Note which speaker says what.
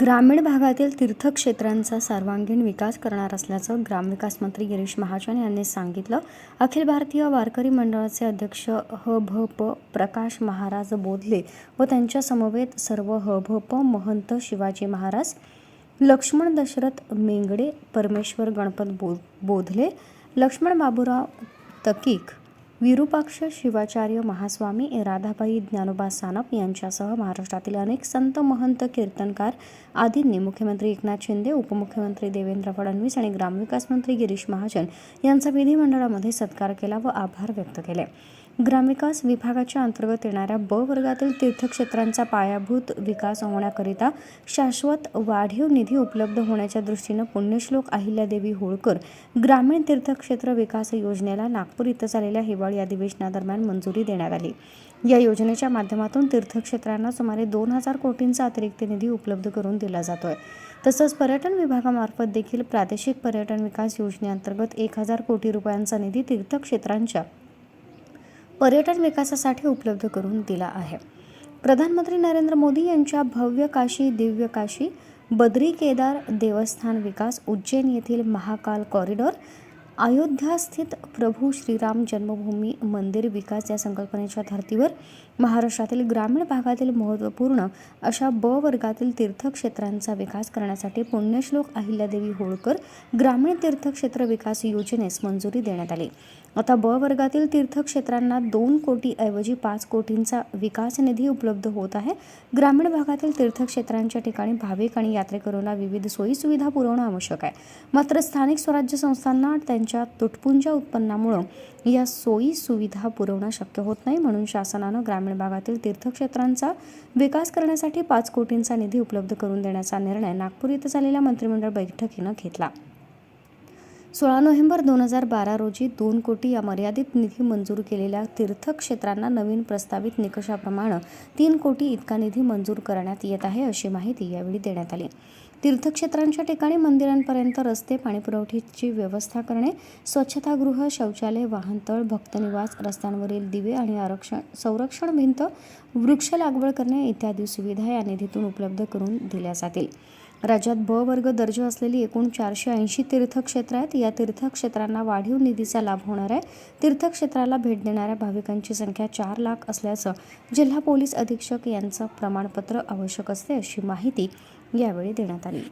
Speaker 1: ग्रामीण भागातील तीर्थक्षेत्रांचा सर्वांगीण विकास करणार असल्याचं ग्रामविकास मंत्री गिरीश महाजन यांनी सांगितलं. अखिल भारतीय वारकरी मंडळाचे अध्यक्ष ह भ प प्रकाश महाराज बोधले व त्यांच्या समवेत सर्व ह भ प महंत शिवाजी महाराज लक्ष्मण दशरथ मेंगडे परमेश्वर गणपत बो बोधले लक्ष्मण बाबूराव तकीक विरूपाक्ष शिवाचार्य महास्वामी राधाबाई ज्ञानोबा सानप यांच्यासह महाराष्ट्रातील अनेक संत महंत कीर्तनकार आदींनी मुख्यमंत्री एकनाथ शिंदे उपमुख्यमंत्री देवेंद्र फडणवीस आणि ग्रामविकास मंत्री गिरीश महाजन यांचा विधिमंडळामध्ये सत्कार केला व आभार व्यक्त केले. ग्रामविकास विभागाच्या अंतर्गत येणाऱ्या ब वर्गातील तीर्थक्षेत्रांचा पायाभूत विकास होण्याकरिता शाश्वत वाढीव निधी उपलब्ध होण्याच्या दृष्टीनं पुण्यश्लोक अहिल्यादेवी होळकर ग्रामीण तीर्थक्षेत्र विकास योजनेला नागपूर इथं झालेल्या हिवाळी अधिवेशनादरम्यान मंजुरी देण्यात आली. या योजनेच्या माध्यमातून तीर्थक्षेत्रांना सुमारे दोन हजार कोटींचा अतिरिक्त निधी उपलब्ध करून दिला जातोय. तसंच पर्यटन विभागामार्फत देखील प्रादेशिक पर्यटन विकास योजनेअंतर्गत एक हजार कोटी रुपयांचा निधी तीर्थक्षेत्रांच्या पर्यटन विकासासाठी उपलब्ध करून दिला आहे. प्रधानमंत्री नरेंद्र मोदी यांच्या भव्य काशी दिव्य काशी बद्री केदार देवस्थान विकास उज्जैन येथील महाकाल कॉरिडॉर अयोध्या स्थित प्रभू श्रीराम जन्मभूमी मंदिर विकास या संकल्पनेच्या धर्तीवर महाराष्ट्रातील ग्रामीण भागातील महत्त्वपूर्ण अशा ब वर्गातील तीर्थक्षेत्रांचा विकास करण्यासाठी पुण्यश्लोक अहिल्यादेवी होळकर ग्रामीण तीर्थक्षेत्र विकास योजनेस मंजुरी देण्यात आली. आता ब वर्गातील तीर्थक्षेत्रांना दोन कोटी ऐवजी पाच कोटींचा विकास निधी उपलब्ध होत आहे. ग्रामीण भागातील तीर्थक्षेत्रांच्या ठिकाणी भाविक आणि यात्रेकरूंना विविध सोयीसुविधा पुरवणं आवश्यक आहे. मात्र स्थानिक स्वराज्य संस्थांना त्यांच्या तुटपुंच्या उत्पन्नामुळं या सोयी सुविधा पुरवणं शक्य होत नाही म्हणून शासनानं ग्रामीण भागातील तीर्थक्षेत्रांचा विकास करण्यासाठी पाच कोटींचा निधी उपलब्ध करून देण्याचा निर्णय नागपूर इथं झालेल्या मंत्रिमंडळ बैठकीनं घेतला. सोळा नोव्हेंबर दोन हजार बारा रोजी दोन कोटी या मर्यादित निधी मंजूर केलेल्या तीर्थक्षेत्रांना नवीन प्रस्तावित निकषाप्रमाणे तीन कोटी इतका निधी मंजूर करण्यात येत आहे अशी माहिती यावेळी देण्यात आली. तीर्थक्षेत्रांच्या ठिकाणी मंदिरांपर्यंत रस्ते पाणीपुरवठ्याची व्यवस्था करणे स्वच्छतागृह शौचालय वाहनतळ भक्तनिवास रस्त्यांवरील दिवे आणि आरक्षण संरक्षण भिंत वृक्ष लागवड करणे इत्यादी सुविधा या निधीतून उपलब्ध करून दिल्या जातील. राज्यात ब वर्ग दर्जा असलेली एकूण चारशे ऐंशी तीर्थक्षेत्र आहेत. या तीर्थक्षेत्रांना वाढीव निधीचा लाभ होणार आहे. तीर्थक्षेत्राला भेट देणाऱ्या भाविकांची संख्या चार लाख असल्याचं जिल्हा पोलीस अधीक्षक यांचं प्रमाणपत्र आवश्यक असते अशी माहिती यावेळी देण्यात आली.